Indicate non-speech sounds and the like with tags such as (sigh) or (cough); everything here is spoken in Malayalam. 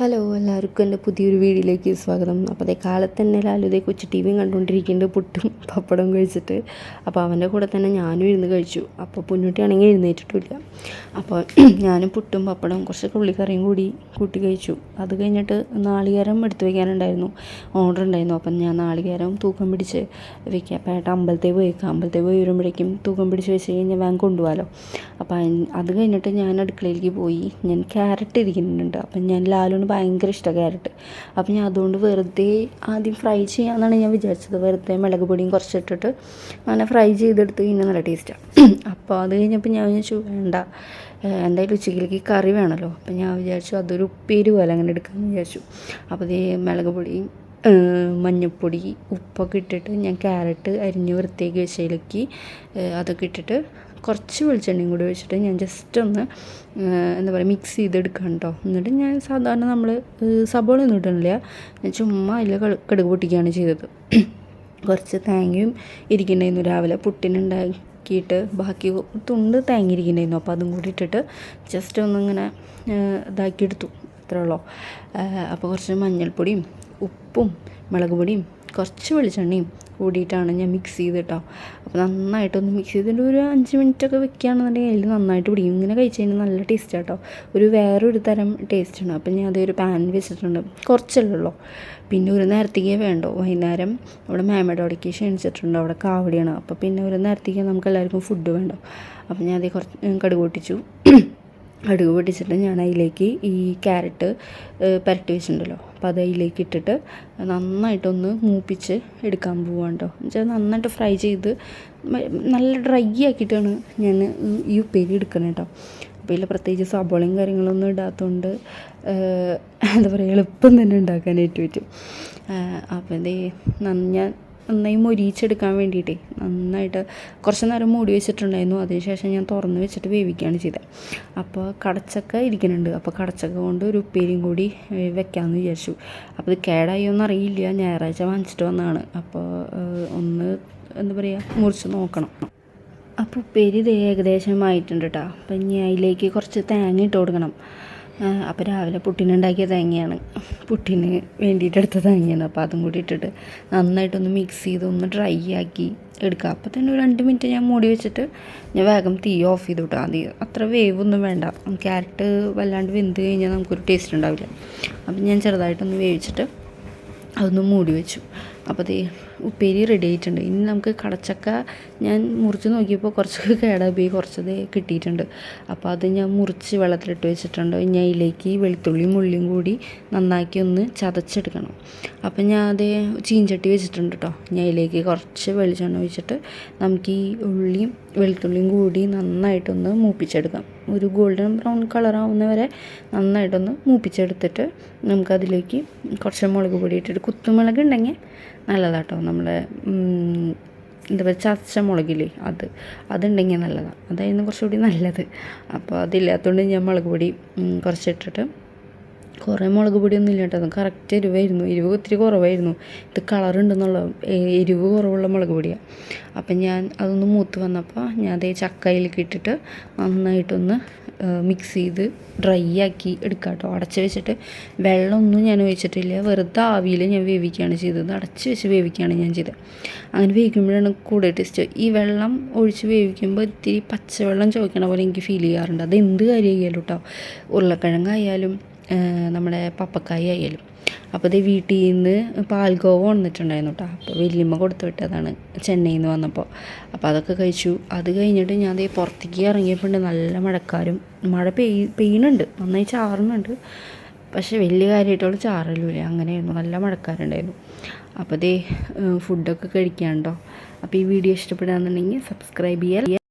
ഹലോ എല്ലാവർക്കും എന്റെ പുതിയൊരു വീഡിയോയിലേക്ക് സ്വാഗതം. അപ്പോൾ അതേ കാലത്ത് തന്നെ ലാലുദേ കൊച്ചു ടി വിയും കണ്ടുകൊണ്ടിരിക്കുന്നുണ്ട് പുട്ടും പപ്പടം കഴിച്ചിട്ട്. അപ്പോൾ അവന്റെ കൂടെ തന്നെ ഞാനും ഇരുന്ന് കഴിച്ചു. അപ്പോൾ പുന്നൂട്ടിയാണെങ്കിൽ എഴുന്നേറ്റിട്ടില്ല അപ്പോൾ ഞാനും പുട്ടും പപ്പടവും കുറച്ച് ഉള്ളിക്കറിയും കൂടി കൂട്ടി കഴിച്ചു. അത് കഴിഞ്ഞിട്ട് നാളികേരം എടുത്ത് വയ്ക്കാനുണ്ടായിരുന്നു ഓർഡർ ഉണ്ടായിരുന്നു. അപ്പം ഞാൻ നാളികേരം തൂക്കം പിടിച്ച് വയ്ക്കുക അപ്പോൾ ഏട്ടാ അമ്പലത്തിൽ പോയി അമ്പലത്തിൽ പോയി വരുമ്പോഴേക്കും തൂക്കം പിടിച്ച് വെച്ച് കഴിഞ്ഞാൽ ഞാൻ കൊണ്ടുപോകാമല്ലോ അപ്പോൾ അത് കഴിഞ്ഞിട്ട് ഞാൻ അടുക്കളയിലേക്ക് പോയി. ഞാൻ ക്യാരറ്റ് ഇരിക്കുന്നുണ്ട്. അപ്പം ഞാൻ ലാലുവിന് ഭയങ്കര ഇഷ്ടമാണ് ക്യാരറ്റ് അപ്പം ഞാൻ അതുകൊണ്ട് വെറുതെ ആദ്യം ഫ്രൈ ചെയ്യാമെന്നാണ് ഞാൻ വിചാരിച്ചത്. വെറുതെ മുളക് പൊടിയും കുറച്ചിട്ടിട്ട് അങ്ങനെ ഫ്രൈ ചെയ്തെടുത്ത് കഴിഞ്ഞാൽ നല്ല ടേസ്റ്റാണ് അപ്പോൾ അത് കഴിഞ്ഞപ്പോൾ ഞാൻ വിചാരിച്ചു വേണ്ട. എന്തായാലും ഉച്ചക്കിലേക്ക് കറി വേണമല്ലോ അപ്പോൾ ഞാൻ വിചാരിച്ചു അതൊരു ഉപ്പേരി പോലെ അങ്ങനെ എടുക്കാമെന്ന് വിചാരിച്ചു. അപ്പോൾ അതേ മുളക് പൊടിയും മഞ്ഞൾപ്പൊടി ഉപ്പൊക്കെ ഇട്ടിട്ട് ഞാൻ ക്യാരറ്റ് അരിഞ്ഞ് വൃത്തിയാക്കി വെച്ചതിലേക്ക് അതൊക്കെ ഇട്ടിട്ട് കുറച്ച് വെളിച്ചെണ്ണയും കൂടി ഒഴിച്ചിട്ട് ഞാൻ ജസ്റ്റ് ഒന്ന് എന്താ പറയുക മിക്സ് ചെയ്തെടുക്കാം കേട്ടോ എന്നിട്ട് ഞാൻ സാധാരണ നമ്മൾ സബോള ഒന്നും ഇടണില്ല. ഞാൻ ചുമ്മാ അതിൽ കടുക് പൊട്ടിക്കുകയാണ് ചെയ്തത്. കുറച്ച് തേങ്ങയും ഇരിക്കുന്നുണ്ടായിരുന്നു രാവിലെ. പുട്ടിനുണ്ടാക്കിയിട്ട് ബാക്കി തുണ്ട് തേങ്ങ ഇരിക്കുന്നുണ്ടായിരുന്നു അപ്പോൾ അതും കൂടി ഇട്ടിട്ട് ജസ്റ്റ് ഒന്നിങ്ങനെ ഇതാക്കിയെടുത്തു. അത്രേ ഉള്ളൂ. അപ്പോൾ കുറച്ച് മഞ്ഞൾപ്പൊടിയും ഉപ്പും മുളക് പൊടിയും കുറച്ച് വെളിച്ചെണ്ണയും കൂടിയിട്ടാണ് ഞാൻ മിക്സ് ചെയ്ത് കേട്ടോ അപ്പോൾ നന്നായിട്ടൊന്ന് മിക്സ് ചെയ്തിട്ട് ഒരു അഞ്ച് മിനിറ്റൊക്കെ വെക്കുകയാണെന്നുണ്ടെങ്കിൽ അതിൽ നന്നായിട്ട് പിടിക്കും. ഇങ്ങനെ കഴിച്ച് കഴിഞ്ഞാൽ നല്ല ടേസ്റ്റ് കേട്ടോ ഒരു വേറൊരു തരം ടേസ്റ്റാണ് അപ്പോൾ ഞാൻ അതൊരു പാൻ വെച്ചിട്ടുണ്ട്. കുറച്ചല്ലേ ഉള്ളൂ. പിന്നെ ഒരു നേരത്തേക്കേ വേണ്ടോ? വൈകുന്നേരം അവിടെ മാമയുടെ അവിടേക്ക് ക്ഷണിച്ചിട്ടുണ്ട്. അവിടെ കാവടിയാണ്. അപ്പോൾ പിന്നെ ഒരു നേരത്തേക്ക് നമുക്ക് എല്ലാവർക്കും ഫുഡ് വേണ്ടോ? അപ്പോൾ ഞാൻ അതേ കുറച്ച് കടുക് പൊട്ടിച്ചു. (clears throat) കടുക് പൊട്ടിച്ചിട്ട് ഞാൻ അതിലേക്ക് ഈ ക്യാരറ്റ് പുരട്ടി വെച്ചിട്ടുണ്ടല്ലോ. അപ്പോൾ അത് അതിലേക്ക് ഇട്ടിട്ട് നന്നായിട്ടൊന്ന് മൂപ്പിച്ച് എടുക്കാൻ പോവാണ് കേട്ടോ എന്നുവെച്ചാൽ നന്നായിട്ട് ഫ്രൈ ചെയ്ത് നല്ല ഡ്രൈ ആക്കിയിട്ടാണ് ഞാൻ ഈ ഉപ്പേരി എടുക്കുന്നത് കേട്ടോ അപ്പോൾ ഇതിൽ പ്രത്യേകിച്ച് സബോളയും കാര്യങ്ങളൊന്നും ഇടാത്തതുകൊണ്ട് എന്താ പറയുക എളുപ്പം തന്നെ ഉണ്ടാക്കാനായിട്ട് പറ്റും. അപ്പോൾ ഇതേ ഞാൻ നന്നായി മൊരിയിച്ചെടുക്കാൻ വേണ്ടിയിട്ടേ. നന്നായിട്ട് കുറച്ച് നേരം മൂടി വെച്ചിട്ടുണ്ടായിരുന്നു. അതിനുശേഷം ഞാൻ തുറന്ന് വെച്ചിട്ട് വേവിക്കുകയാണ് ചെയ്തത്. അപ്പോൾ കടച്ചക്ക ഇരിക്കുന്നുണ്ട്. അപ്പോൾ കടച്ചക്ക കൊണ്ട് ഒരു ഉപ്പേരിയും കൂടി വെക്കാമെന്ന് വിചാരിച്ചു. അപ്പോൾ ഇത് കേടായോന്ന് അറിയില്ല ഞായറാഴ്ച വാങ്ങിച്ചിട്ട് വന്നതാണ്. അപ്പോൾ ഒന്ന് എന്താ പറയുക മുറിച്ച് നോക്കണം. അപ്പോൾ ഉപ്പേരി ഇത് ഏകദേശം ആയിട്ടുണ്ട് കേട്ടോ അപ്പം ഇനി അതിലേക്ക് കുറച്ച് തേങ്ങ ഇട്ട് കൊടുക്കണം. അപ്പോൾ രാവിലെ പുട്ടിനുണ്ടാക്കിയ തേങ്ങയാണ്. പുട്ടിന് വേണ്ടിയിട്ട് എടുത്ത തേങ്ങയാണ്. അപ്പോൾ അതും കൂടി ഇട്ടിട്ട് നന്നായിട്ടൊന്ന് മിക്സ് ചെയ്ത് ഒന്ന് ഡ്രൈ ആക്കി എടുക്കുക അപ്പോൾ തന്നെ ഒരു രണ്ട് മിനിറ്റ് ഞാൻ മൂടി വെച്ചിട്ട് ഞാൻ വേഗം തീ ഓഫ് ചെയ്ത് വിട്ടു അത് അത്ര വേവൊന്നും വേണ്ട. ക്യാരറ്റ് വല്ലാണ്ട് വെന്ത് കഴിഞ്ഞാൽ നമുക്കൊരു ടേസ്റ്റ് ഉണ്ടാവില്ല. അപ്പം ഞാൻ ചെറുതായിട്ടൊന്ന് വേവിച്ചിട്ട് അതൊന്ന് മൂടി വെച്ചു. അപ്പോൾ അതേ ഉപ്പേരി റെഡി ആയിട്ടുണ്ട്. ഇനി നമുക്ക് കടച്ചക്ക ഞാൻ മുറിച്ച് നോക്കിയപ്പോൾ കുറച്ച് കേടായി കുറച്ചത് കിട്ടിയിട്ടുണ്ട്. അപ്പോൾ അത് ഞാൻ മുറിച്ച് വെള്ളത്തിലിട്ട് വെച്ചിട്ടുണ്ട്. ഇനി അതിലേക്ക് വെളുത്തുള്ളിയും ഉള്ളിയും കൂടി നന്നാക്കി ഒന്ന് ചതച്ചെടുക്കണം. അപ്പോൾ ഞാൻ അത് ചീഞ്ചട്ടി വെച്ചിട്ടുണ്ട് കേട്ടോ ഞാൻ അതിലേക്ക് കുറച്ച് വെളിച്ചെണ്ണ ഒഴിച്ചിട്ട് നമുക്ക് ഈ ഉള്ളിയും വെളുത്തുള്ളിയും കൂടി നന്നായിട്ടൊന്ന് മൂപ്പിച്ചെടുക്കാം. ഒരു ഗോൾഡൻ ബ്രൗൺ കളർ വരെ നന്നായിട്ടൊന്ന് മൂപ്പിച്ചെടുത്തിട്ട് നമുക്കതിലേക്ക് കുറച്ച് മുളക് പൊടി ഇട്ടിട്ട് കുത്തുമുളക് ഉണ്ടെങ്കിൽ നല്ലതാട്ടോ. നമ്മുടെ എന്താ പറയുക ചതച്ച മുളകില്ലേ അത്. അതുണ്ടെങ്കിൽ നല്ലതാണ് അതായിരുന്നു കുറച്ചുകൂടി നല്ലത്. അപ്പോൾ അതില്ലാത്തതുകൊണ്ട് ഞാൻ മുളക് പൊടി കുറച്ചിട്ടിട്ട് കുറേ മുളക് പൊടിയൊന്നും ഇല്ല കേട്ടോ കറക്റ്റ് എരിവായിരുന്നു. എരിവ് ഒത്തിരി കുറവായിരുന്നു. ഇത് കളറുണ്ടെന്നുള്ള എരിവ് കുറവുള്ള മുളക് പൊടിയാണ് അപ്പം ഞാൻ അതൊന്ന് മൂത്ത് വന്നപ്പോൾ ഞാൻ അതേ ചക്കയിലേക്ക് ഇട്ടിട്ട് നന്നായിട്ടൊന്ന് മിക്സ് ചെയ്ത് ഡ്രൈ ആക്കി എടുക്കാം കേട്ടോ അടച്ച് വെച്ചിട്ട് വെള്ളമൊന്നും ഞാൻ ഒഴിച്ചിട്ടില്ല. വെറുതെ ആവിയിൽ ഞാൻ വേവിക്കുകയാണ് ചെയ്തത്. അടച്ച് വെച്ച് വേവിക്കുകയാണ് ഞാൻ ചെയ്തത്. അങ്ങനെ വേവിക്കുമ്പോഴാണ് കൂടെ ടേസ്റ്റ് ഈ വെള്ളം ഒഴിച്ച് വേവിക്കുമ്പോൾ ഇത്തിരി പച്ചവെള്ളം ചോദിക്കണ പോലെ എനിക്ക് ഫീൽ ചെയ്യാറുണ്ട്. അത് എന്ത് കാര്യമായാലും കേട്ടോ ഉരുളക്കിഴങ്ങായാലും നമ്മുടെ പപ്പക്കായി ആയാലും. അപ്പോൾ ഇത് വീട്ടിൽ നിന്ന് പാൽഗോവ വന്നിട്ടുണ്ടായിരുന്നു കേട്ടോ അപ്പോൾ വലിയമ്മ കൊടുത്തു വിട്ടതാണ് ചെന്നൈയിൽ നിന്ന് വന്നപ്പോൾ അപ്പോൾ അതൊക്കെ കഴിച്ചു. അത് കഴിഞ്ഞിട്ട് ഞാൻ അതേ പുറത്തേക്ക് ഇറങ്ങിയപ്പോൾ നല്ല മഴക്കാരും മഴ പെയ് പെയ്യുന്നുണ്ട് നന്നായി ചാറുന്നുണ്ട്. പക്ഷേ വലിയ കാര്യമായിട്ടുള്ള ചാറലുമില്ല അങ്ങനെയായിരുന്നു. നല്ല മഴക്കാരുണ്ടായിരുന്നു. അപ്പോൾ അതേ ഫുഡൊക്കെ കഴിക്കാനുണ്ടോ അപ്പോൾ ഈ വീഡിയോ ഇഷ്ടപ്പെടുകയാണെന്നുണ്ടെങ്കിൽ സബ്സ്ക്രൈബ് ചെയ്യുക